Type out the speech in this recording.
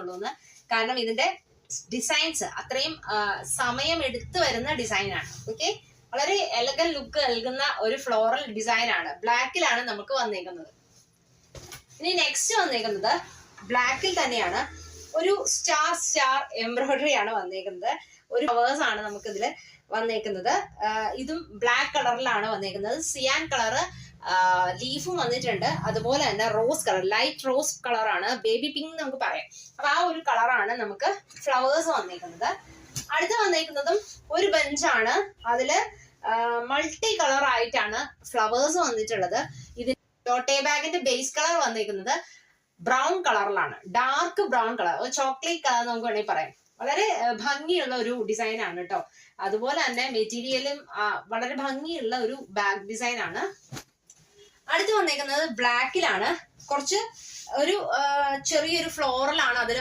ഉള്ളൂന്ന്. കാരണം ഇതിന്റെ ഡിസൈൻസ് അത്രയും സമയം എടുത്തു വരുന്ന ഡിസൈനാണ് ഓക്കെ വളരെ എലഗൻ ലുക്ക് നൽകുന്ന ഒരു ഫ്ലോറൽ ഡിസൈൻ ആണ്. ബ്ലാക്കിലാണ് നമുക്ക് വന്നേക്കുന്നത്. ഇനി നെക്സ്റ്റ് വന്നേക്കുന്നത് ബ്ലാക്കിൽ തന്നെയാണ്. ഒരു സ്റ്റാർ സ്റ്റാർ എംബ്രോയിഡറി ആണ് വന്നേക്കുന്നത്. ഒരു ഫ്ലവേഴ്സ് ആണ് നമുക്ക് ഇതിൽ വന്നേക്കുന്നത് ഇതും ബ്ലാക്ക് കളറിലാണ് വന്നേക്കുന്നത്. സിയാൻ കളറ് ലീഫും വന്നിട്ടുണ്ട്. അതുപോലെ തന്നെ റോസ് കളർ ലൈറ്റ് റോസ് കളറാണ് ബേബി പിങ്ക് നമുക്ക് പറയാം. അപ്പൊ ആ ഒരു കളറാണ് നമുക്ക് ഫ്ലവേഴ്സ് വന്നിരിക്കുന്നത് അടുത്ത് വന്നേക്കുന്നതും ഒരു ബെഞ്ചാണ് അതിൽ മൾട്ടി കളർ ആയിട്ടാണ് ഫ്ലവേഴ്സ് വന്നിട്ടുള്ളത്. ഇതിന് ടോട്ടേ ബാഗിന്റെ ബേസ് കളർ വന്നിരിക്കുന്നത് ബ്രൗൺ കളറിലാണ് dark brown colour chocolate colour നമുക്ക് വേണമെങ്കിൽ പറയാം. വളരെ ഭംഗിയുള്ള ഒരു ഡിസൈൻ ആണ് കേട്ടോ. അതുപോലെ തന്നെ മെറ്റീരിയലും വളരെ ഭംഗിയുള്ള ഒരു ബാഗ് ഡിസൈൻ ആണ്. അടുത്ത് വന്നേക്കുന്നത് ബ്ലാക്കിലാണ് കുറച്ച് ഒരു ചെറിയൊരു ഫ്ലോറലാണ് അതിൽ